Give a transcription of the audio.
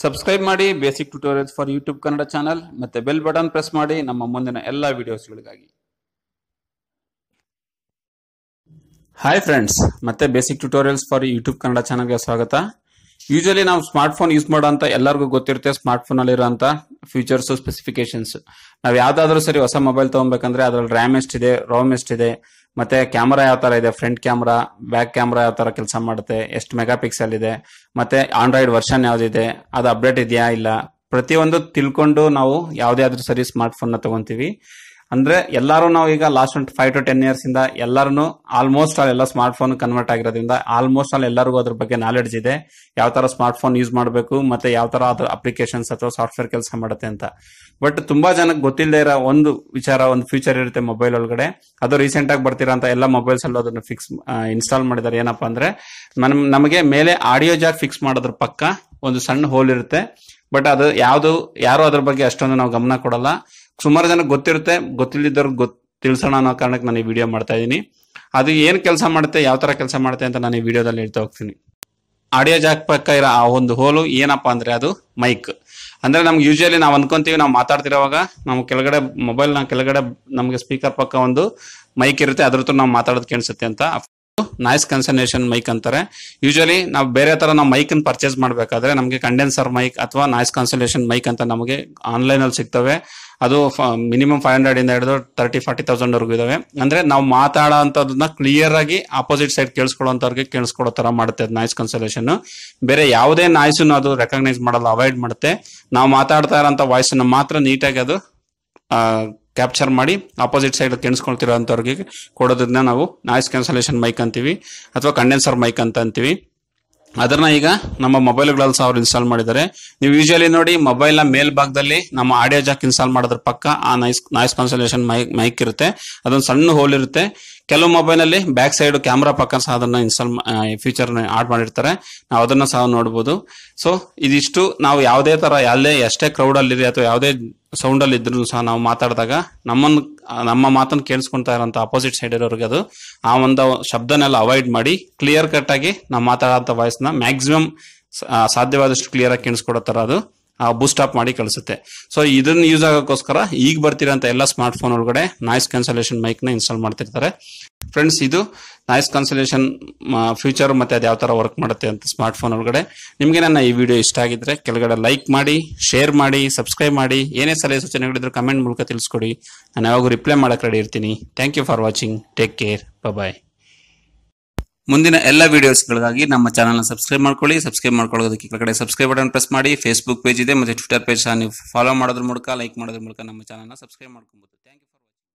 Subscribe ಮಾಡಿ basic tutorials for YouTube Kannada channel ಮತ್ತೆ bell button press ಮಾಡಿ ನಮ್ಮ ಮುಂದಿನ ಎಲ್ಲ ವಿಡಿಯೋಸ್ಗಳಿಗಾಗಿ ಹಾಯ್ ಫ್ರೆಂಡ್ಸ್ ಮತ್ತೆ basic tutorials for YouTube Kannada ಚಾನಲ್ಗೆ ಸ್ವಾಗತ. ಯೂಶಲಿ ನಾವು ಸ್ಮಾರ್ಟ್ ಫೋನ್ ಯೂಸ್ ಮಾಡೋಂತ ಎಲ್ಲರಿಗೂ ಗೊತ್ತಿರುತ್ತೆ ಸ್ಮಾರ್ಟ್ ಫೋನ್ ಅಲ್ಲಿ ಫೀಚರ್ಸ್ ಸ್ಪೆಸಿಫಿಕೇಶನ್ಸ್ ನಾವು ಯಾವ್ದಾದ್ರು ಸರಿ ಹೊಸ ಮೊಬೈಲ್ ತಗೊಬೇಕಂದ್ರೆ ಅದ್ರಲ್ಲಿ ರ್ಯಾಮ್ ಎಷ್ಟಿದೆ ರೋಮ್ ಎಷ್ಟಿದೆ, ಮತ್ತೆ ಕ್ಯಾಮರಾ ಯಾವ ತರ ಇದೆ ಫ್ರಂಟ್ ಕ್ಯಾಮರಾ ಬ್ಯಾಕ್ ಕ್ಯಾಮರಾ ಯಾವ ತರ ಕೆಲಸ ಮಾಡುತ್ತೆ, ಎಷ್ಟು ಮೆಗಾ ಪಿಕ್ಸೆಲ್ ಇದೆ, ಮತ್ತೆ ಆಂಡ್ರಾಯ್ಡ್ ವರ್ಷನ್ ಯಾವ್ದಿದೆ, ಅದು ಅಪ್ಡೇಟ್ ಇದೆಯಾ ಇಲ್ಲ, ಪ್ರತಿಯೊಂದು ತಿಳ್ಕೊಂಡು ನಾವು ಯಾವುದೇ ಆದ್ರೂ ಸರಿ ಸ್ಮಾರ್ಟ್ ಫೋನ್ನ ತಗೊಂತೀವಿ. ಅಂದ್ರೆ ಎಲ್ಲಾರು ನಾವು ಈಗ last five to ten years ಇಂದ ಎಲ್ಲರೂ ಆಲ್ಮೋಸ್ಟ್ ಆಲ್ ಎಲ್ಲ ಸ್ಮಾರ್ಟ್ ಫೋನ್ ಕನ್ವರ್ಟ್ ಆಗಿರೋದ್ರಿಂದ ಆಲ್ಮೋಸ್ಟ್ ಆಲ್ ಎಲ್ಲರಿಗೂ ಅದ್ರ ಬಗ್ಗೆ ನಾಲೆಡ್ಜ್ ಇದೆ. ಯಾವ ತರ ಸ್ಮಾರ್ಟ್ ಫೋನ್ ಯೂಸ್ ಮಾಡಬೇಕು ಮತ್ತೆ ಯಾವ ತರ ಅದ್ರ ಅಪ್ಲಿಕೇಶನ್ಸ್ ಅಥವಾ ಸಾಫ್ಟ್ವೇರ್ ಕೆಲಸ ಮಾಡುತ್ತೆ ಅಂತ. ಬಟ್ ತುಂಬಾ ಜನಕ್ಕೆ ಗೊತ್ತಿಲ್ಲದೆ ಇರೋ ಒಂದು ವಿಚಾರ, ಒಂದು ಫ್ಯೂಚರ್ ಇರುತ್ತೆ ಮೊಬೈಲ್ ಒಳಗಡೆ. ಅದು ರೀಸೆಂಟ್ ಆಗಿ ಬರ್ತಿರೋಂತ ಎಲ್ಲ ಮೊಬೈಲ್ಸ್ ಅಲ್ಲೂ ಅದನ್ನ ಫಿಕ್ಸ್ ಇನ್ಸ್ಟಾಲ್ ಮಾಡಿದ್ದಾರೆ. ಏನಪ್ಪಾ ಅಂದ್ರೆ ನಮ್, ನಮಗೆ ಮೇಲೆ ಆಡಿಯೋ ಜಾಕ್ ಫಿಕ್ಸ್ ಮಾಡೋದ್ರ ಪಕ್ಕ ಒಂದು ಸಣ್ಣ ಹೋಲ್ ಇರುತ್ತೆ. ಬಟ್ ಅದು ಯಾವುದು, ಯಾರು ಅದ್ರ ಬಗ್ಗೆ ಅಷ್ಟೊಂದು ನಾವು ಗಮನ ಕೊಡಲ್ಲ. ಸುಮಾರು ಜನ ಗೊತ್ತಿರುತ್ತೆ ಗೊತ್ತಿಲ್ಲದವ್ರಿಗೆ ಗೊತ್, ತಿಳಿಸೋಣ ಅನ್ನೋ ಕಾರಣಕ್ಕೆ ನಾನು ಈ ವಿಡಿಯೋ ಮಾಡ್ತಾ ಇದ್ದೀನಿ. ಅದು ಏನು ಕೆಲಸ ಮಾಡುತ್ತೆ, ಯಾವ ತರ ಕೆಲಸ ಮಾಡುತ್ತೆ ಅಂತ ನಾನು ಈ ವಿಡಿಯೋದಲ್ಲಿ ಹೇಳ್ತಾ ಹೋಗ್ತೀನಿ. ಆಡಿಯೋ ಜಾಕ್ ಪಕ್ಕ ಇರೋ ಆ ಒಂದು ಹೋಲು ಏನಪ್ಪಾ ಅಂದ್ರೆ ಅದು ಮೈಕ್ ಅಂದ್ರೆ ನಮ್ಗೆ ಯೂಶಲಿ ನಾವು ಅನ್ಕೊಂತೀವಿ, ನಾವು ಮಾತಾಡ್ತಿರೋವಾಗ ನಾವು ಕೆಳಗಡೆ ಮೊಬೈಲ್ ಕೆಳಗಡೆ ನಮಗೆ ಸ್ಪೀಕರ್ ಪಕ್ಕ ಒಂದು ಮೈಕ್ ಇರುತ್ತೆ, ಅದ್ರ ನಾವು ಮಾತಾಡೋದು ಕೇಳಿಸುತ್ತೆ ಅಂತ. ನಾಯ್ಸ್ ಕನ್ಸನ್ಟ್ರೇಷನ್ ಮೈಕ್ ಅಂತಾರೆ. ಯೂಶಲಿ ನಾವು ಬೇರೆ ತರ ನಾವು ಮೈಕ್ ಪರ್ಚೇಸ್ ಮಾಡಬೇಕಾದ್ರೆ ನಮಗೆ ಕಂಡೆನ್ಸರ್ ಮೈಕ್ ಅಥವಾ ನಾಯ್ಸ್ ಕನ್ಸೊಲೇಶನ್ ಮೈಕ್ ಅಂತ ನಮಗೆ ಆನ್ಲೈನ್ ಅಲ್ಲಿ ಸಿಗ್ತವೆ. ಅದು ಮಿನಿಮಮ್ ಫೈವ್ ಹಂಡ್ರೆಡ್ ಇಂದ ಹಿಡಿದು ತರ್ಟಿ ಫಾರ್ಟಿ ತೌಸಂಡ್ ವರ್ಗೂ ಇದಾವೆ. ಅಂದ್ರೆ ನಾವು ಮಾತಾಡೋ ಅಂತದನ್ನ ಕ್ಲಿಯರ್ ಆಗಿ ಆಪೋಸಿಟ್ ಸೈಡ್ ಕೇಳಿಸ್ಕೊಳ್ಳೋಂಥವ್ರಿಗೆ ಕೇಳಿಸ್ಕೊಡೋ ತರ ಮಾಡುತ್ತೆ ನಾಯ್ಸ್ ಕನ್ಸಲೇಷನ್ ಬೇರೆ ಯಾವುದೇ ನಾಯ್ಸ್ ಅದು ರೆಕಗ್ನೈಸ್ ಮಾಡಲ್ಲ ಅವಾಯ್ಡ್ ಮಾಡುತ್ತೆ. ನಾವು ಮಾತಾಡ್ತಾ ಇರೋಂಥ ವಾಯ್ಸ್ ಮಾತ್ರ ನೀಟಾಗಿ ಅದು ಕ್ಯಾಪ್ಚರ್ ಮಾಡಿ ಆಪೋಸಿಟ್ ಸೈಡ್ ಕೆಣಿಸ್ಕೊಳ್ತಿರೋಂಥವ್ರಿಗೆ ಕೊಡೋದನ್ನ ನಾವು ನಾಯ್ಸ್ ಕ್ಯಾನ್ಸಲೇಷನ್ ಮೈಕ್ ಅಂತೀವಿ ಅಥವಾ ಕಂಡೆನ್ಸರ್ ಮೈಕ್ ಅಂತ ಅಂತೀವಿ. ಅದನ್ನ ಈಗ ನಮ್ಮ ಮೊಬೈಲ್ಗಳಲ್ಲಿ ಸಹ ಅವ್ರು ಇನ್ಸ್ಟಾಲ್ ಮಾಡಿದ್ದಾರೆ. ನೀವು ಯೂಶಲಿ ನೋಡಿ ಮೊಬೈಲ್ ಮೇಲ್ಭಾಗದಲ್ಲಿ ನಮ್ಮ ಆಡಿಯೋ ಜಾಕ್ ಇನ್ಸ್ಟಾಲ್ ಮಾಡೋದ್ರ ಪಕ್ಕ ಆ nice noise cancellation mic mic ಇರುತ್ತೆ. ಅದೊಂದು ಸಣ್ಣ ಹೋಲ್ ಇರುತ್ತೆ. ಕೆಲವು ಮೊಬೈಲ್ ಅಲ್ಲಿ ಬ್ಯಾಕ್ ಸೈಡ್ ಕ್ಯಾಮ್ರಾ ಪಕ್ಕ ಸಹ ಅದನ್ನ ಇನ್ಸ್ಟಾಲ್ ಫೀಚರ್ ಆಡ್ ಮಾಡಿರ್ತಾರೆ. ನಾವು ಅದನ್ನ ಸಹ ನೋಡಬಹುದು ಸೊ ಇದಿಷ್ಟು ನಾವು ಯಾವುದೇ ತರ, ಯಾವುದೇ ಎಷ್ಟೇ ಕ್ರೌಡ್ ಅಲ್ಲಿ ಅಥವಾ ಯಾವುದೇ ಸೌಂಡ್ ಅಲ್ಲಿ ಇದ್ರು ಸಹ ನಾವು ಮಾತಾಡಿದಾಗ ನಮ್ಮನ್ನು ನಮ್ಮ ಮಾತನ್ನು ಕೇಳಿಸ್ಕೊಂತ ಇರೋಂಥ ಅಪೋಸಿಟ್ ಸೈಡ್ ಇರೋರಿಗೆ ಅದು ಆ ಒಂದು ಶಬ್ದನೆಲ್ಲ ಅವಾಯ್ಡ್ ಮಾಡಿ ಕ್ಲಿಯರ್ ಕಟ್ ಆಗಿ ನಾವು ಮಾತಾಡೋಂಥ ವಾಯ್ಸ್ನ ಮ್ಯಾಕ್ಸಿಮಮ್ ಸಾಧ್ಯವಾದಷ್ಟು ಕ್ಲಿಯರ್ ಆಗಿ ಕೇಳಿಸ್ಕೊಡೋ ತರ ಅದು. ಬೂಸ್ಟ್ ಅಪ್ ಮಾಡಿ ಕಳಿಸುತ್ತೆ. ಸೊ ಇದನ್ನ ಯೂಸ್ ಆಗೋಕ್ಕೋಸ್ಕರ ಈಗ ಬರ್ತಿರೋಂಥ ಎಲ್ಲ ಸ್ಮಾರ್ಟ್ ಫೋನ್ ಒಳಗಡೆ ನಾಯ್ಸ್ ಕ್ಯಾನ್ಸಲೇಷನ್ ಮೈಕ್ನ ಇನ್ಸ್ಟಾಲ್ ಮಾಡ್ತಿರ್ತಾರೆ. ಫ್ರೆಂಡ್ಸ್ ಇದು ನಾಯ್ಸ್ ಕಾನ್ಸಲೇಷನ್ ಫ್ಯೂಚರ್ ಮತ್ತೆ ಅದು ಯಾವ ತರ ವರ್ಕ್ ಮಾಡುತ್ತೆ ಅಂತ ಸ್ಮಾರ್ಟ್ ಫೋನ್ ಒಳಗಡೆ. ನಿಮಗೆ ನನ್ನ ಈ ವಿಡಿಯೋ ಇಷ್ಟ ಆಗಿದ್ರೆ ಕೆಳಗಡೆ ಲೈಕ್ ಮಾಡಿ ಶೇರ್ ಮಾಡಿ ಸಬ್ಸ್ಕ್ರೈಬ್ ಮಾಡಿ. ಏನೇ ಸಲಹೆ ಸೂಚನೆಗಳಿದ್ರೆ ಕಮೆಂಟ್ ಮೂಲಕ ತಿಳಿಸ್ಕೊಡಿ. ನಾನು ಯಾವಾಗೂ ರಿಪ್ಲೈ ಮಾಡಕ್ಕೆ ರೆಡಿ ಇರ್ತೀನಿ. Thank you for watching take care bye ಮುಂದಿನ ಎಲ್ಲ ವಿಡಿಯೋಸ್ಗಳಿಗಾಗಿ ನಮ್ಮ ಚಾನಲ್ನ ಸಬ್ಸ್ಕ್ರೈಬ್ ಮಾಡ್ಕೊಳ್ಳಿ. ಸಬ್ಸ್ಕ್ರೈಬ್ ಮಾಡ್ಕೊಳ್ಳೋದಕ್ಕೆ ಕೆಳಗಡೆ ಸಬ್ಸ್ಕ್ರೈಬ್ ಬಟನ್ ಪ್ರೆಸ್ ಮಾಡಿ. ಫೇಸ್ಬುಕ್ ಪೇಜ್ ಇದೆ, ಮತ್ತೆ ಟ್ವಿಟರ್ ಪೇಜ್ ನೀವು ಫಾಲೋ ಮಾಡೋದ್ರ ಮೂಲಕ ಲೈಕ್ ಮಾಡೋದ್ರ ಮೂಲಕ ನಮ್ಮ ಚಾನಲ್ನ ಸಬ್ಸ್ಕ್ರೈಬ್ ಮಾಡ್ಕೊಬೋದು. Thank you